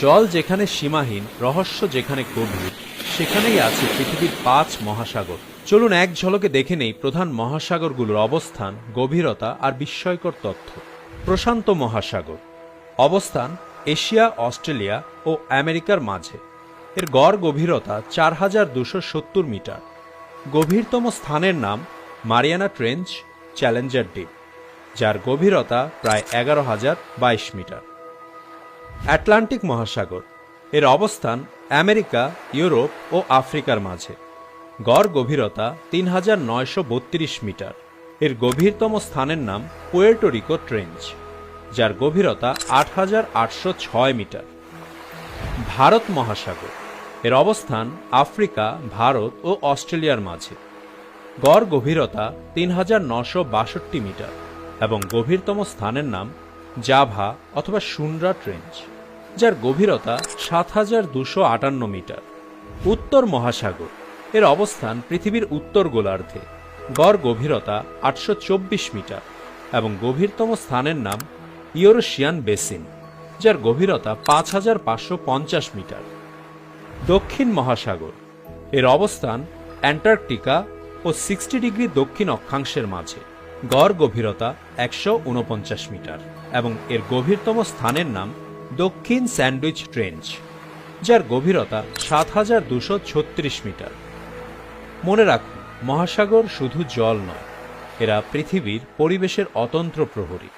জল যেখানে সীমাহীন, রহস্য যেখানে গভীর, সেখানেই আছে পৃথিবীর পাঁচ মহাসাগর। চলুন এক ঝলকে দেখে নেই প্রধান মহাসাগরগুলোর অবস্থান, গভীরতা আর বিস্ময়কর তথ্য। প্রশান্ত মহাসাগর। অবস্থান এশিয়া, অস্ট্রেলিয়া ও আমেরিকার মাঝে। এর গড় গভীরতা চার হাজার দুশো সত্তর মিটার। গভীরতম স্থানের নাম মারিয়ানা ট্রেঞ্চ চ্যালেঞ্জার ডিপ যার গভীরতা প্রায় এগারো হাজার বাইশ মিটার। আটলান্টিক মহাসাগর। এর অবস্থান আমেরিকা, ইউরোপ ও আফ্রিকার মাঝে। গড় গভীরতা তিন হাজার নয়শো বত্রিশ মিটার। এর গভীরতম স্থানের নাম পুয়ের্টোরিকো ট্রেঞ্চ, যার গভীরতা আট হাজার আটশো ছয় মিটার। ভারত মহাসাগর, এর অবস্থান আফ্রিকা, ভারত ও অস্ট্রেলিয়ার মাঝে। গড় গভীরতা তিন হাজার নশো বাষট্টি মিটার এবং গভীরতম স্থানের নাম জাভা অথবা সুন্ড্রা ট্রেঞ্চ। যার গভীরতা সাত হাজার দুশো আটান্ন মিটার। উত্তর মহাসাগর। এর অবস্থান পৃথিবীর উত্তর গোলার্ধে। গড় গভীরতা আটশো চব্বিশ মিটার এবং গভীরতম স্থানের নাম ইউরোশিয়ান বেসিন, যার গভীরতা পাঁচ হাজার পাঁচশো পঞ্চাশ মিটার। দক্ষিণ মহাসাগর। এর অবস্থান অ্যান্টার্কটিকা ও সিক্সটি ডিগ্রি দক্ষিণ অক্ষাংশের মাঝে। গড় গভীরতা একশো উনপঞ্চাশ মিটার এবং এর গভীরতম স্থানের নাম দক্ষিণ স্যান্ডউইচ ট্রেঞ্চ যার গভীরতা সাত হাজার দুশো ছত্রিশ মিটার। মনে রাখুন, মহাসাগর শুধু জল নয়, এরা পৃথিবীর পরিবেশের অতন্ত্র প্রহরী।